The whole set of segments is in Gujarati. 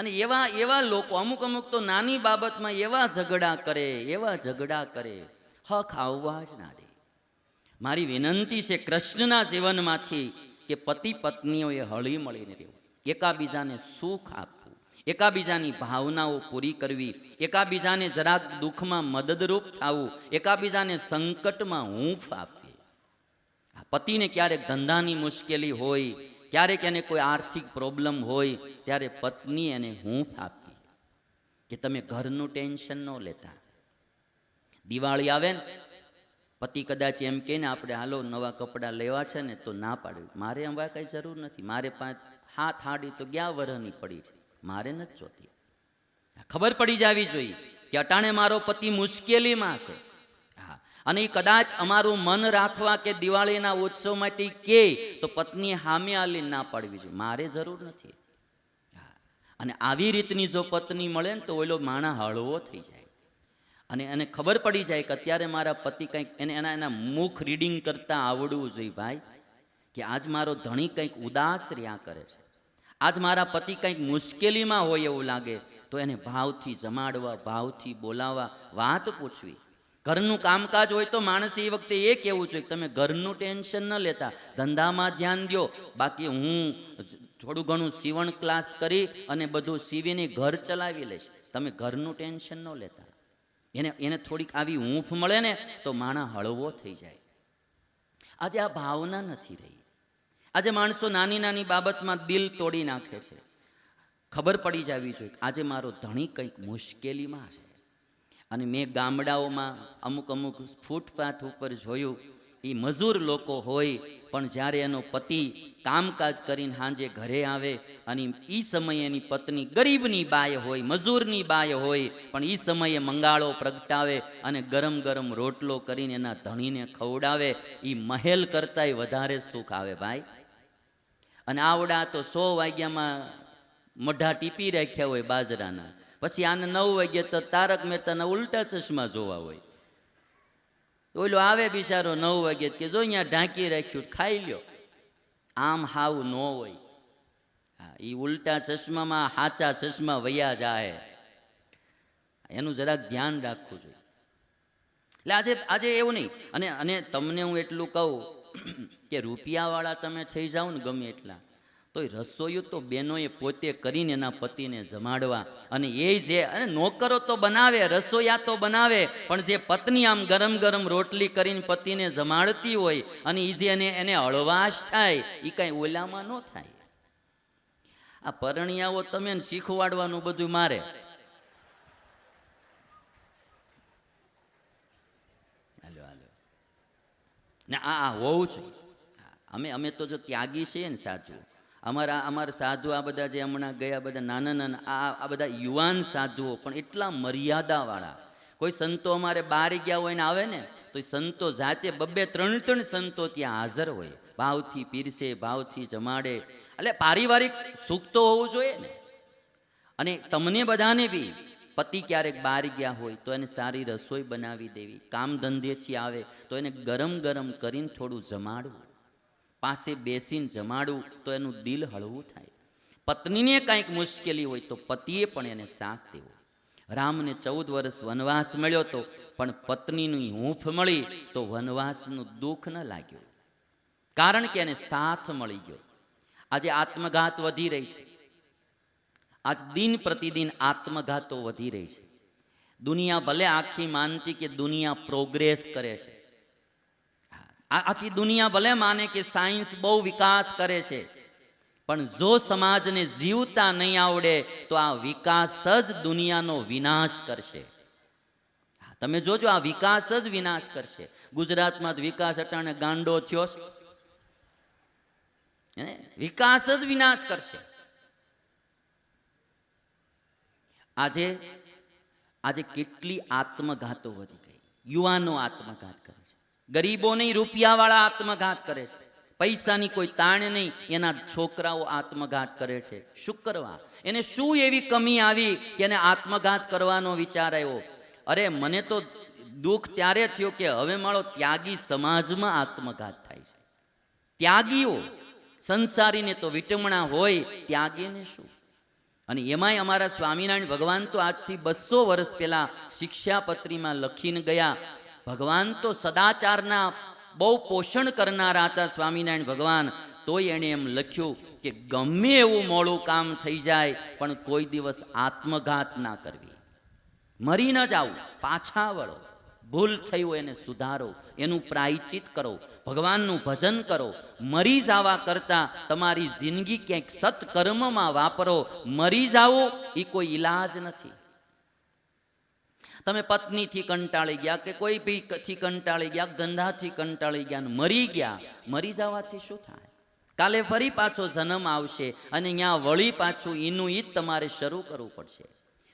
અને એવા એવા લોકો, અમુક અમુક તો નાની બાબતમાં એવા ઝઘડા કરે, એવા ઝઘડા કરે. હક આવવા જ ના દે. મારી વિનંતી છે કૃષ્ણના જીવનમાંથી કે પતિ પત્નીઓએ હળી મળીને રહેવું. એકાબીજાને સુખ આપવું. એકાબીજાની ભાવનાઓ પૂરી કરવી. એકાબીજાને જરાક દુઃખમાં મદદરૂપ થવું. એકાબીજાને સંકટમાં હૂંફ આપવી. પતિને ક્યારેક ધંધાની મુશ્કેલી હોય ક્યારેક એને કોઈ આર્થિક પ્રોબ્લેમ હોય, ત્યારે પત્ની એને હૂંફ આપી કે તમે ઘરનું ટેન્શન ન લેતા. દિવાળી આવે ને, પતિ કદાચ એમ કે ને, આપણે હાલો નવા કપડાં લેવા છે ને, તો ના પાડ્યું મારે હવે કંઈ જરૂર નથી. મારે પાંચ, હાથ હાડી તો ગયા વરહની પડી છે? મારે નથી જોતી. ખબર પડી જવી જોઈએ કે અટાણે મારો પતિ મુશ્કેલીમાં છે. અને કદાચ અમારું મન રાખવા કે દિવાળીના ઉત્સવ માટે કે, તો પત્ની હામે આલી ના પાડવી જોઈએ. મારે જરૂર નથી. અને આવી રીતની જો પત્ની મળે ને તો ઓલો માણા હળવો થઈ જાય. અને એને ખબર પડી જાય કે અત્યારે મારા પતિ કંઈક એને એના એના મુખ રીડિંગ કરતાં આવડવું જોઈએ ભાઈ, કે આજ મારો ધણી કંઈક ઉદાસ રહ્યા કરે છે. આજ મારા પતિ કંઈક મુશ્કેલીમાં હોય એવું લાગે, તો એને ભાવથી જમાડવા, ભાવથી બોલાવવા, વાત પૂછવી. ઘરનું કામકાજ હોય તો માણસ એ વખતે એ કહેવું જોઈએ કે તમે ઘરનું ટેન્શન ન લેતા, ધંધામાં ધ્યાન દો બાકી હું થોડું ઘણું સીવણ ક્લાસ કરી અને બધું સીવીને ઘર ચલાવી લઈશ. તમે ઘરનું ટેન્શન ન લેતા. એને એને થોડીક આવી ઊંફ મળે ને તો માણા હળવો થઈ જાય. આજે આ ભાવના નથી રહી. આજે માણસો નાની નાની બાબતમાં દિલ તોડી નાખે છે. ખબર પડી જવી જોઈએ આજે મારો ધણી કંઈક મુશ્કેલીમાં છે અને મેં ગામડાઓમાં અમુક અમુક ફૂટપાથ ઉપર જોયું એ મજૂર લોકો હોય, પણ જ્યારે એનો પતિ કામકાજ કરીને સાંજે ઘરે આવે અને એ સમયે એની પત્ની ગરીબની બાય હોય, મજૂરની બાય હોય, પણ એ સમયે મંગાળો પ્રગટાવે અને ગરમ ગરમ રોટલો કરીને એના ધણીને ખવડાવે એ મહેલ કરતાંય વધારે સુખ આવે ભાઈ. અને આવડા તો સો વાગ્યામાં મઢા ટીપી રાખ્યા હોય બાજરાના. પછી આને નવ વાગ્યે તો તારક મહેતાના ઉલટા ચશ્મા જોવા હોય. ઓલો આવે બિચારો નવ વાગે કે જો અહીંયા ઢાંકી રાખ્યું ખાઈ લ્યો. આમ હાવ ન હોય. હા એ ઉલટા ચશ્મામાં હાચા ચશ્મા વયા જાય એનું જરાક ધ્યાન રાખવું જોઈએ. એટલે આજે આજે એવું નહીં. અને અને તમને હું એટલું કહું કે રૂપિયાવાળા તમે થઈ જાઓ ને ગમે એટલા. તો રસોઈયું તો બહેનોએ પોતે કરીને એના પતિને જમાડવા. અને એ જે, અને નોકરો તો બનાવે રસોઈયા તો બનાવે, પણ જે પત્ની આમ ગરમ ગરમ રોટલી કરીને પતિને જમાડતી હોય, અને એ જે એને એને હળવાશ થાય એ કાંઈ ઓલામાં ન થાય. આ પરણિયાઓ તમે શીખવાડવાનું બધું મારે. ને આ આ હોવું જોઈએ. અમે અમે તો જો ત્યાગી છીએ ને સાચું. અમારા અમારા સાધુ આ બધા જે હમણાં ગયા બધા નાના નાના, આ આ બધા યુવાન સાધુઓ, પણ એટલા મર્યાદાવાળા. કોઈ સંતો અમારે બહાર ગયા હોય ને આવે ને, તો એ સંતો જાતે બબ્બે ત્રણ ત્રણ સંતો ત્યાં હાજર હોય. ભાવથી પીરસે, ભાવથી જમાડે. એટલે પારિવારિક સુખ તો હોવું જોઈએ ને. અને તમને બધાને બી, પતિ ક્યારેક બહાર ગયા હોય, તો એને સારી રસોઈ બનાવી દેવી. કામ ધંધેથી આવે, તો એને ગરમ ગરમ કરીને થોડું જમાડવું. પાસે બેસીને જમાડું તો એનું દિલ હળવું થાય. પત્નીને કાંઈક મુશ્કેલી હોય તો પતિએ પણ એને સાથ દેવો. રામને ચૌદ વર્ષ વનવાસ મળ્યો તો પણ પત્નીની હૂંફ મળી તો વનવાસનું દુઃખ ન લાગ્યું. કારણ કે એને સાથ મળી ગયો. આજે આત્મઘાત વધી રહી છે. આજ દિન પ્રતિદિન આત્મઘાતો વધી રહી છે. દુનિયા ભલે આખી માનતી કે દુનિયા પ્રોગ્રેસ કરે છે આખી દુનિયા ભલે માને કે સાયન્સ બહુ વિકાસ કરે છે, પણ જો સમાજને જીવતા નહીં આવડે, તો આ વિકાસ જ દુનિયાનો વિનાશ કરશે. તમે જોજો, આ વિકાસ જ વિનાશ કરશે. ગુજરાતમાં વિકાસ અટાણે ગાંડો થયો છે? વિકાસ જ વિનાશ કરશે. આજે આજે કેટલી આત્મઘાતો વધી ગઈ. યુવાનો આત્મઘાત કરે ગરીબો નહીં રૂપિયાવાળા આત્મઘાત કરે છે. પૈસાની કોઈ તાણ નહીં, એના છોકરાઓ આત્મઘાત કરે છે. શું કરવા? એને શું એવી કમી આવી કે એને આત્મઘાત કરવાનો વિચાર આવ્યો? અરે, મને તો દુઃખ ત્યારે થયું કે હવે મારો ત્યાગી સમાજમાં આત્મઘાત થાય છે. ત્યાગીઓ, સંસારીને તો વિટમણા હોય, ત્યાગીને શું? અને એમાંય અમારા સ્વામિનારાયણ ભગવાન તો આજથી બસો વર્ષ પહેલા શિક્ષાપત્રીમાં લખીને ગયા ભગવાન તો સદાચારના બહુ પોષણ કરનારા હતા સ્વામિનારાયણ ભગવાન. તોય એણે એમ લખ્યું કે ગમે એવું મોડું કામ થઈ જાય, પણ કોઈ દિવસ આત્મઘાત ના કરવી. મરી ન જાવ પાછા વળો. ભૂલ થઈ હોય એને સુધારો, એનું પ્રાયચિત કરો, ભગવાનનું ભજન કરો. મરી જવા કરતાં તમારી જિંદગી ક્યાંક સત્કર્મમાં વાપરો. મરી જાઓ એ કોઈ ઈલાજ નથી. તમે પત્નીથી કંટાળી ગયા કે કોઈ બી કંટાળી ગયા ધંધાથી કંટાળી ગયા ને મરી ગયા, મરી જવાથી શું થાય? કાલે ફરી પાછો જન્મ આવશે અને ત્યાં વળી પાછું એનું ઈ જ તમારે શરૂ કરવું પડશે.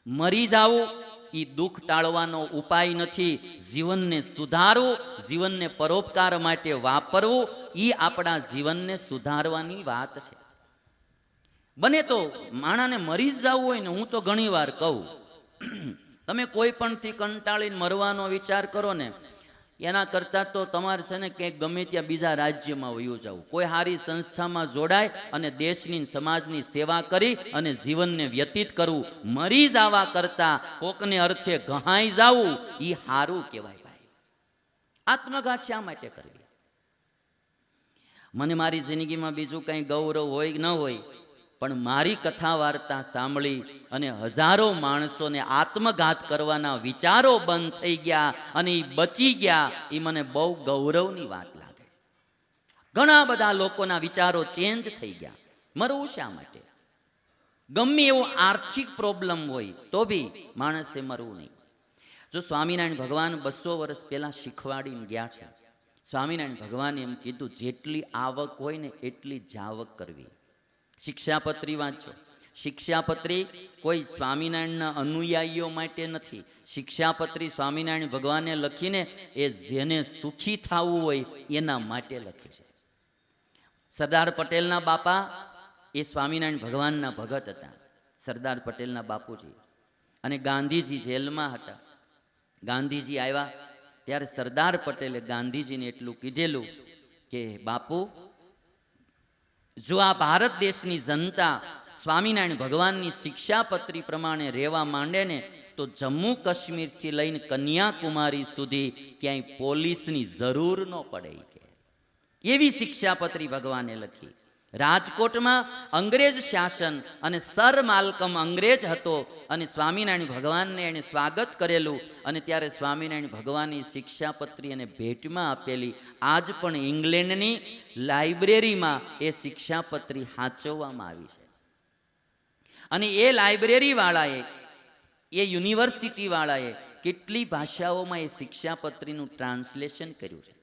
મરી જાવું એ દુઃખ ટાળવાનો ઉપાય નથી. જીવનને સુધારવું, જીવનને પરોપકાર માટે વાપરવું એ આપણા જીવનને સુધારવાની વાત છે. બને તો માણાને મરી જ જવું હોય ને હું તો ઘણી વાર કહું તમે કોઈ પણથી કંટાળીને મરવાનો વિચાર કરો ને, એના કરતાં તો તમારે છે ને ક્યાંક ગમે ત્યાં બીજા રાજ્યમાં વયું જવું. કોઈ સારી સંસ્થામાં જોડાય અને દેશની સમાજની સેવા કરી અને જીવનને વ્યતીત કરવું. મરી જવા કરતાં કોકને અર્થે ઘહાઈ જવું એ સારું કહેવાય ભાઈ. આત્મઘાત શા માટે કરવી? મને મારી જિંદગીમાં બીજું કંઈ ગૌરવ હોય ન હોય પણ મારી કથા વાર્તા સાંભળી અને હજારો માણસોને આત્મઘાત કરવાના વિચારો બંધ થઈ ગયા અને એ બચી ગયા એ મને બહુ ગૌરવની વાત લાગે. ઘણા બધા લોકોના વિચારો ચેન્જ થઈ ગયા. મરવું શા માટે? ગમે એવો આર્થિક પ્રોબ્લેમ હોય, તો બી માણસે મરવું નહીં. જો સ્વામિનારાયણ ભગવાન બસો વર્ષ પહેલા શીખવાડીને ગયા છે, સ્વામિનારાયણ ભગવાને એમ કીધું, જેટલી આવક હોય ને એટલી જાવક કરવી. શિક્ષાપત્રી વાંચો. શિક્ષાપત્રી કોઈ સ્વામિનારાયણના અનુયાયીઓ માટે નથી. શિક્ષાપત્રી સ્વામિનારાયણ ભગવાને લખીને એ જેને સુખી થવું હોય એના માટે લખે છે. સરદાર પટેલના બાપા એ સ્વામિનારાયણ ભગવાનના ભગત હતા. સરદાર પટેલના બાપુજી. અને ગાંધીજી જેલમાં હતા. ગાંધીજી આવ્યા. ત્યારે સરદાર પટેલે ગાંધીજીને એટલું કીધેલું કે, બાપુ જો આ ભારત દેશની જનતા સ્વામિનારાયણ ભગવાનની શિક્ષાપત્રી પ્રમાણે રહેવા માંડે ને, તો જમ્મુ કાશ્મીરથી લઈને કન્યાકુમારી સુધી ક્યાંય પોલીસની જરૂર ન પડે કે. એવી શિક્ષાપત્રી ભગવાને લખી. રાજકોટમાં અંગ્રેજ શાસન અને સર માલકમ અંગ્રેજ હતો અને સ્વામિનારાયણ ભગવાનને એણે સ્વાગત કરેલું અને ત્યારે સ્વામિનારાયણ ભગવાનની શિક્ષાપત્રી અને ભેટમાં આપેલી આજ પણ ઇંગ્લેન્ડની લાઇબ્રેરીમાં એ શિક્ષાપત્રી સાચવવામાં આવી છે. અને એ લાઇબ્રેરીવાળાએ, એ યુનિવર્સિટીવાળાએ કેટલી ભાષાઓમાં એ શિક્ષાપત્રીનું ટ્રાન્સલેશન કર્યું છે?